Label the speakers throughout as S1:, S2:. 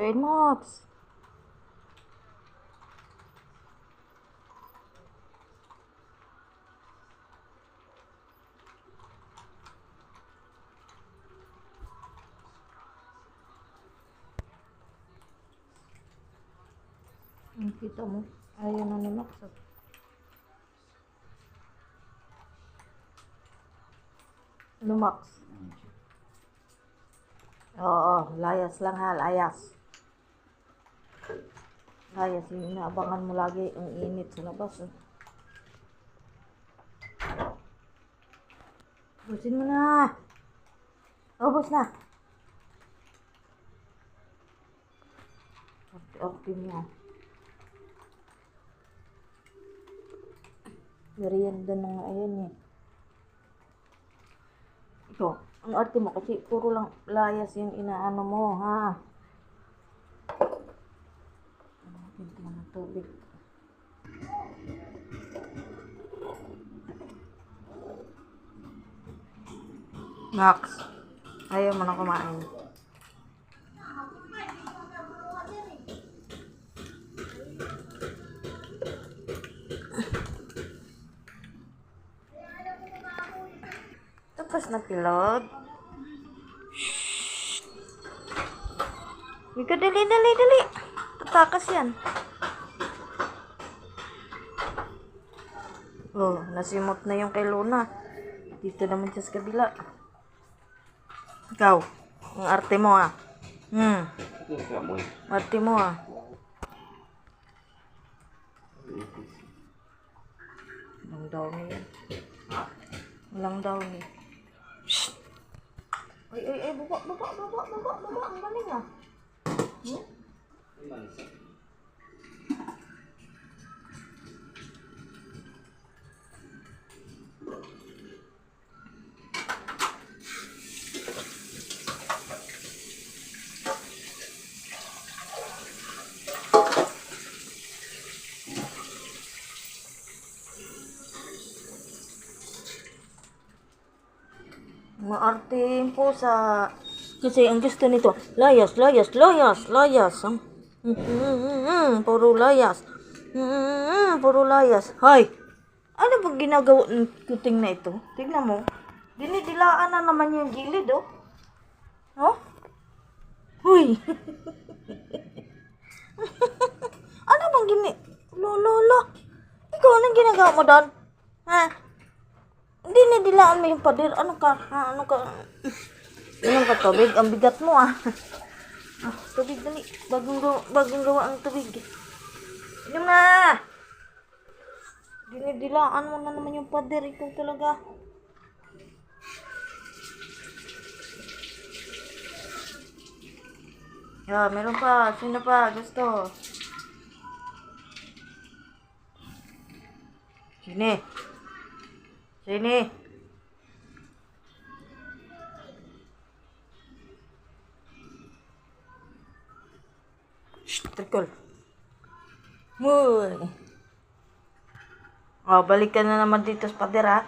S1: Kay Max. Ang kita mo. Ayaw na ni Max. ah. Ano Max? Oo, layas lang ha, layas. Layas, yung inaabangan mo lagi ang init sa labas. Eh. Ubusin mo na. Ubus na. Orti-orti mo. Merienda na nga ayan eh. Ito, ang arte mo kasi puro lang layas yung inaano mo, ha? Pinto mo ng tubig. Max, ayaw mo na kumain. Tapos na pilot. Shhh. Dali, dali, dali. Tatakas yan. Oh, nasimot na yung kay Luna. Dito naman siya sa kabila. Ikaw, ang arte mo ah. Hmm, arte mo ah. Walang daw niya. Walang daw niya. Shh! Ay, ay, ay, baba, baba, baba, baba, baba. Ang galing ah. Hmm? Maarte po sa... Kasi ang gusto nito, layas, layas, layas, layas. ah. Mm, mm, puro layas. Mm, mm, puro layas. Hay! Ano ba ginagawa ng kuting na ito? Tignan mo. Dinidilaan na naman yung gilid, oh. Oh? Huy! ano bang gini... Lo, lo, lo. Ikaw, anong ginagawa mo doon? Ha? Hindi na dilaan mo yung pader. Ano ka? Ano ka? Inom ka tubig. Ang bigat mo ah. ah tubig dali. Bagong gawa, bagong gawa ang tubig. Inom na! Dinidilaan mo na naman yung pader. Ikaw talaga. Yeah, meron pa. Sino pa? Gusto. Sini. Sini. Shh, trikol. Muy. Oh, balik ka na naman dito sa pader,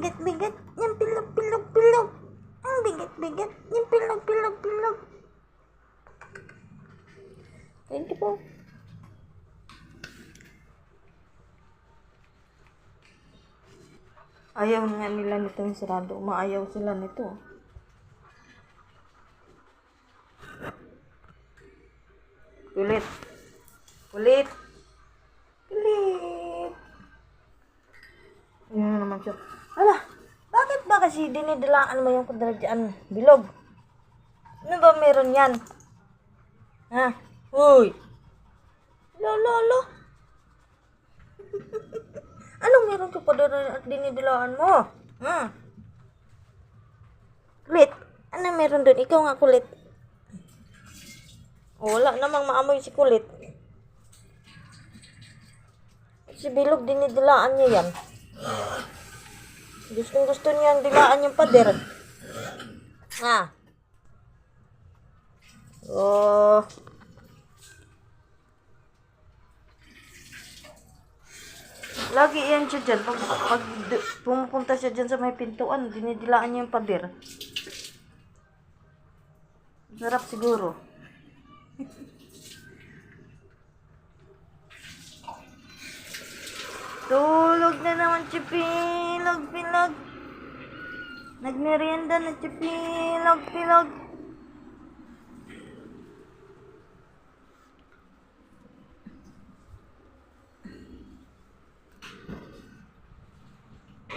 S1: Ang bigat, bigat. Yung pilog, pilog, pilog. Ang bigat, bigat. Yung pilog, pilog, pilog. Thank you po. Ayaw nga nila nitong sarado. Maayaw sila nito. Kulit. Kulit. Kulit. Yun na naman siya. Ala, bakit ba kasi dinidilaan mo yung kudradyaan bilog? Ano ba meron yan? Ha? Uy! Lo, lo, lo. Anong meron at dinidilaan mo? Ha? Kulit. Ano meron doon? Ikaw nga kulit. Wala namang maamoy si kulit. Si Bilog, dinidilaan niya yan. Gustong gusto niyang dilaan yung pader. Ah. Oh. Lagi yan siya dyan. Pag, pag pumupunta siya dyan sa may pintuan, dinidilaan niya yung pader. Sarap siguro. Tulog na naman si Pilog. Nagmerienda na si Pilog.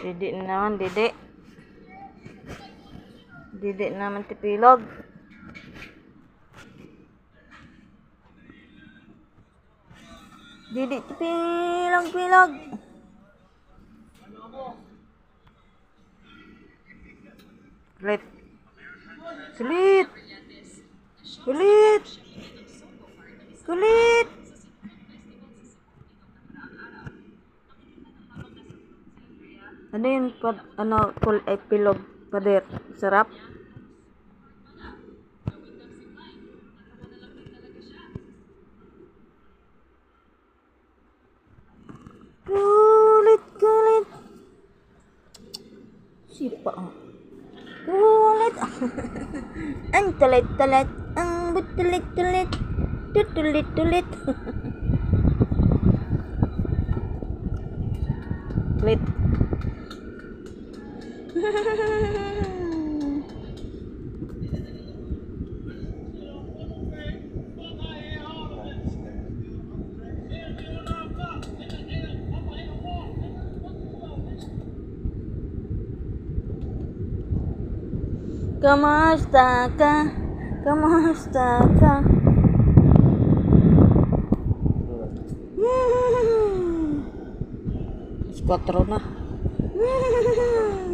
S1: Didi na naman, Didi. Didi na naman si Pilog. Didi si Pilog, Pilog. Sulit. Sulit. Sulit. Sulit. Ano yun? Pad, ano, full epilog pader. Sarap. Kulit, kulit. Sipa ah. Kulit. ang talit-talit. Ang butulit-tulit. Tutulit-tulit. Kulit. Kamusta ka? Kamusta ka? Hmm. Alas 4 na. Hmm.